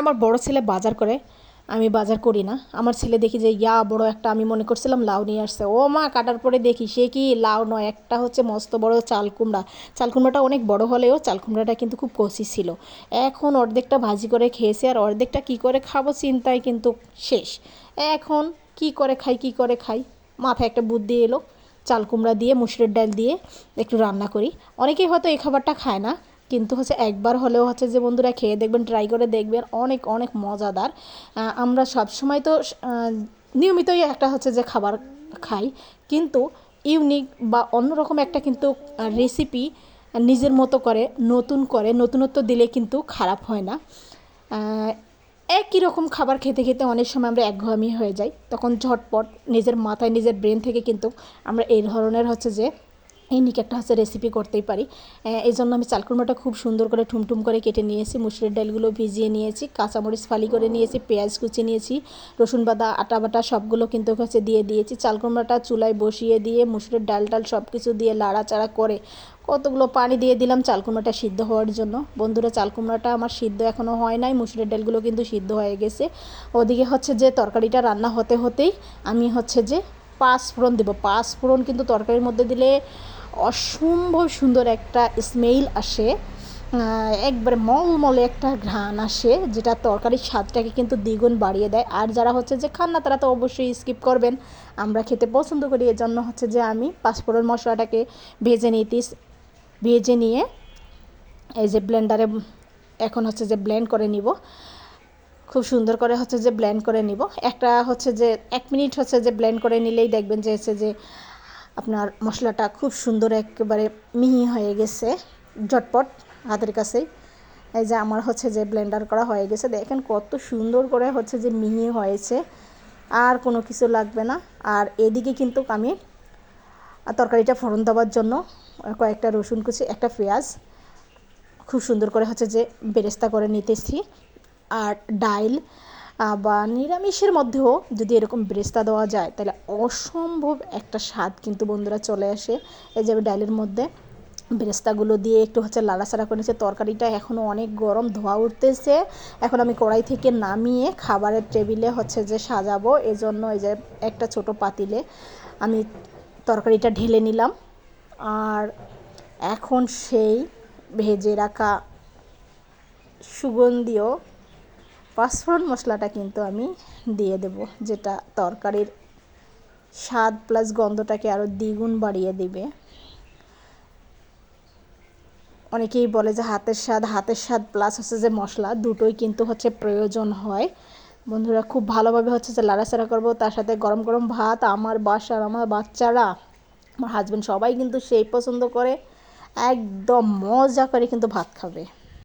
আমার বড় ছেলে বাজার করে, আমি বাজার করি না। আমার ছেলে দেখি যে, ইয়া বড় একটা, আমি মনে করছিলাম লাউ নিয়ে আসছে। ও মা, কাটার পরে দেখি সে কি লাউ নয়, একটা হচ্ছে মস্ত বড় চাল কুমড়া। চাল কুমড়াটা অনেক বড় হলেও চাল কুমড়াটা কিন্তু খুব কষি ছিল। এখন অর্ধেকটা ভাজি করে খেয়েছি আর অর্ধেকটা কি করে খাব চিন্তায় কিন্তু শেষ। এখন কি করে খাই, কি করে খাই? মাথায় একটা বুদ্ধি এলো। চাল কুমড়া দিয়ে, মুসুরের ডাল দিয়ে একটু রান্না করি। অনেকেই হয়তো এই খাবারটা খায় না। কিন্তু হচ্ছে একবার হলেও হচ্ছে যে বন্ধুরা খেয়ে দেখবেন ট্রাই করে দেখবেন, অনেক অনেক মজাদার। আমরা সব সময় তো নিয়মিতই একটা হচ্ছে যে খাবার খাই, কিন্তু ইউনিক বা অন্যরকম একটা কিন্তু রেসিপি নিজের মতো করে, নতুন করে, নতুনত্ব দিলে কিন্তু খারাপ হয় না। একই রকম খাবার খেতে খেতে অনেক সময় আমরা একঘেয়েমি হয়ে যাই। তখন ঝটপট নিজের মাথায়, নিজের ব্রেন থেকে কিন্তু আমরা এই ধরনের হচ্ছে যে ইউনিক একটা হচ্ছে রেসিপি করতেই পারি। এই জন্য আমি চালকুমড়াটা খুব সুন্দর করে ঠুমঠুম করে কেটে নিয়েছি, মুসুরের ডালগুলো ভিজিয়ে নিয়েছি, কাঁচামরিচ ফালি করে নিয়েছি, পেঁয়াজ কুচি নিয়েছি, রসুন বাদা, আটা বাটা সবগুলো কিন্তু হচ্ছে দিয়ে দিয়েছি। চালকুমড়াটা চুলায় বসিয়ে দিয়ে মুসুরের ডাল টাল সব কিছু দিয়ে লাড়াচাড়া করে কতগুলো পানি দিয়ে দিলাম চালকুমড়াটা সিদ্ধ হওয়ার জন্য। বন্ধুরা চালকুমড়াটা আমার সিদ্ধ এখনও হয় নাই, মুসুরের ডালগুলো কিন্তু সিদ্ধ হয়ে গেছে। ওদিকে হচ্ছে যে তরকারিটা রান্না হতে হতেই আমি হচ্ছে যে পাঁচ ফোড়ন দেবো। পাঁচ ফোড়ন কিন্তু তরকারির মধ্যে দিলে অসম্ভব সুন্দর একটা স্মেল আসে। একবারে মলমলে একটা ঘ্রাণ আসে, যেটা তরকারির স্বাদটাকে কিন্তু দ্বিগুণ বাড়িয়ে দেয়। আর যারা হচ্ছে যে খান না, তারা তো অবশ্যই স্কিপ করবেন। আমরা খেতে পছন্দ করি এর জন্য হচ্ছে যে আমি পাঁচফোড়ন মশলাটাকে ভেজে নিতে ভেজে নিয়ে এই যে ব্লেন্ডারে এখন হচ্ছে যে ব্লেন্ড করে নিব। খুব সুন্দর করে হচ্ছে যে ব্লেন্ড করে নিব। একটা হচ্ছে যে, এক মিনিট হচ্ছে যে ব্লেন্ড করে নিলেই দেখবেন যে হচ্ছে যে আপনার মশলাটা খুব সুন্দর একেবারে মিহি হয়ে গেছে, ঝটপট হাতের কাছেই। এই যে আমার হচ্ছে যে ব্লেন্ডার করা হয়ে গেছে, দেখেন কত সুন্দর করে হচ্ছে যে মিহি হয়েছে, আর কোনো কিছু লাগবে না। আর এদিকে কিন্তু আমি তরকারিটা ফোড়ন দেওয়ার জন্য কয়েকটা রসুন কুচি, একটা পেঁয়াজ খুব সুন্দর করে হচ্ছে যে বেরেস্তা করে নিতেছি। আর ডাইল বা নিরামিষের মধ্যেও যদি এরকম বেরেস্তা দেওয়া যায়, তাহলে অসম্ভব একটা স্বাদ কিন্তু বন্ধুরা চলে আসে। এই যে আমি ডাইলের মধ্যে বেরেস্তাগুলো দিয়ে একটু হচ্ছে লাড়াচাড়া করে নিচ্ছে তরকারিটা এখনও অনেক গরম, ধোয়া উঠতেছে। এখন আমি কড়াই থেকে নামিয়ে খাবারের টেবিলে হচ্ছে যে সাজাবো। এজন্য এই যে একটা ছোট পাতিলে আমি তরকারিটা ঢেলে নিলাম। আর এখন সেই ভেজে রাখা সুগন্ধীয় পাঁচফোড়ন মশলাটা কিন্তু আমি দিয়ে দেব, যেটা তরকারির স্বাদ প্লাস গন্ধটাকে আরও দ্বিগুণ বাড়িয়ে দিবে। অনেকেই বলে যে হাতের স্বাদ হাতের স্বাদ প্লাস হচ্ছে যে মশলা, দুটোই কিন্তু হচ্ছে প্রয়োজন হয়। বন্ধুরা, খুব ভালোভাবে হচ্ছে যে লাড়াচাড়া করব, তার সাথে গরম গরম ভাত, আমার বাসার আমার বাচ্চারা, আমার হাজব্যান্ড সবাই কিন্তু সেই পছন্দ করে, একদম মজা করে কিন্তু ভাত খাবে।